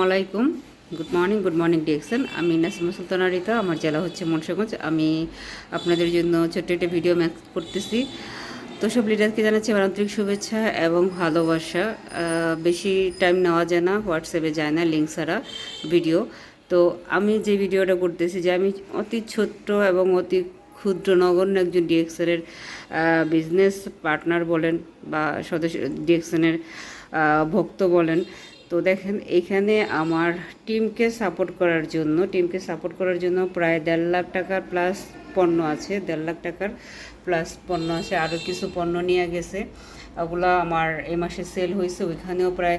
আসসালামাইকুম good morning good morning DXN আমি নাসিমা সুলতানা রিতা, আমার জেলা হচ্ছে মুন্সিগঞ্জ। আমি আপনাদের জন্য ছোট্ট একটা ভিডিও ম্যাক করতেছি। তো সব লিডারকে জানাচ্ছি আমার আন্তরিক শুভেচ্ছা এবং ভালোবাসা। বেশি টাইম নেওয়া যায় না হোয়াটসঅ্যাপে যায় না লিঙ্ক ছাড়া ভিডিও তো আমি যে ভিডিওটা করতেছি যে আমি অতি ছোট্ট এবং অতি ক্ষুদ্র নগণ্য একজন ডিএক্সের বিজনেস পার্টনার বলেন বা সদস্য ডিএক্সনের ভক্ত বলেন। তো দেখেন, এখানে আমার টিমকে সাপোর্ট করার জন্য, টিমকে সাপোর্ট করার জন্য প্রায় দেড় লাখ টাকার প্লাস পণ্য আছে, দেড় লাখ টাকার প্লাস পণ্য আছে আরও কিছু পণ্য নিয়ে গেছে। ওগুলো আমার এই মাসে সেল হয়েছে, ওইখানেও প্রায়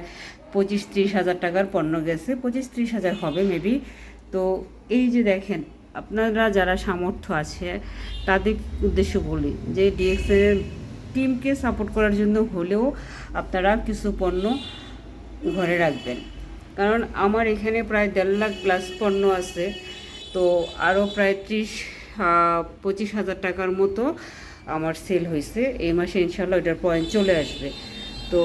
পঁচিশ ত্রিশ হাজার টাকার পণ্য গেছে, পঁচিশ ত্রিশ হাজার হবে মেবি তো এই যে দেখেন, আপনারা যারা সামর্থ্য আছে, তাদের উদ্দেশ্য বলি যে ডিএক্সের টিমকে সাপোর্ট করার জন্য হলেও আপনারা কিছু পণ্য ঘরে রাখবেন। কারণ আমার এখানে প্রায় দেড় লাখ প্লাস পণ্য আছে। তো আরও প্রায় ত্রিশ পঁচিশ হাজার টাকার মতো আমার সেল হয়েছে। এই মাসে ইনশাল্লাহ ওইটার পয়েন্ট চলে আসবে। তো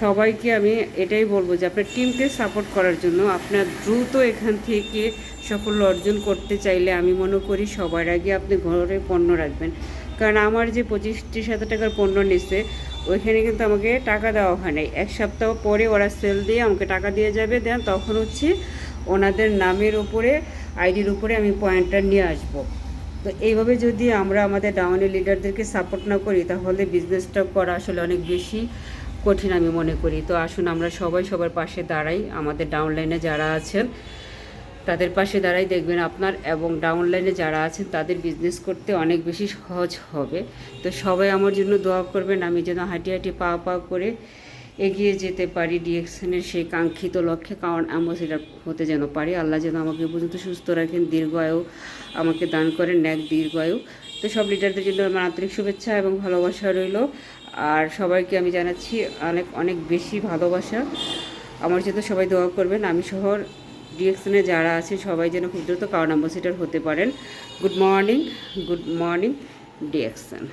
সবাইকে আমি এটাই বলব যে আপনার টিমকে সাপোর্ট করার জন্য আপনার দ্রুত এখান থেকে সাফল্য অর্জন করতে চাইলে আমি মনে করি সবার আগে আপনি ঘরে পণ্য রাখবেন। কারণ আমার যে পঁচিশ, ত্রিশ হাজার টাকার পণ্য নিচ্ছে ওইখানে কিন্তু আমাকে টাকা দেওয়া হয় নাই। এক সপ্তাহ পরে ওরা সেল দিয়ে আমাকে টাকা দিয়ে যাবে, দেন তখন হচ্ছে ওনাদের নামের উপরে, আইডির উপরে আমি পয়েন্টটা নিয়ে আসব। তো এইভাবে যদি আমরা আমাদের ডাউনের লিডারদেরকে সাপোর্ট না করি, তাহলে বিজনেসটা করা আসলে অনেক বেশি কঠিন আমি মনে করি। তো আসুন আমরা সবাই সবার পাশে দাঁড়াই, আমাদের ডাউনলাইনে যারা আছেন তাদের পাশে দাঁড়াই দেখবেন আপনার এবং ডাউনলাইনে যারা আছেন, তাদের বিজনেস করতে অনেক বেশি সহজ হবে। তো সবাই আমার জন্য দোয়া করবেন, আমি যেন হাঁটি হাঁটি পা পা করে এগিয়ে যেতে পারি ডিএকশনের সেই কাঙ্ক্ষিত লক্ষ্যে, কারণ অ্যাম্বাসিডার হতে যেন পারি। আল্লাহ যেন আমাকে পর্যন্ত সুস্থ রাখেন দীর্ঘায়ু আমাকে দান করেন, ন্যাক দীর্ঘায়ু তো সব লিডারদের জন্য আমার আন্তরিক শুভেচ্ছা এবং ভালোবাসা রইল। আর সবাইকে আমি জানাচ্ছি অনেক অনেক বেশি ভালোবাসা। আমার জন্য সবাই দোয়া করবেন, আমি শহর ডিএক্সনে যারা আছে সবাই যেন খুব দ্রুত কারণ অ্যাম্বাসিডার হতে পারেন। Good morning good morning DXN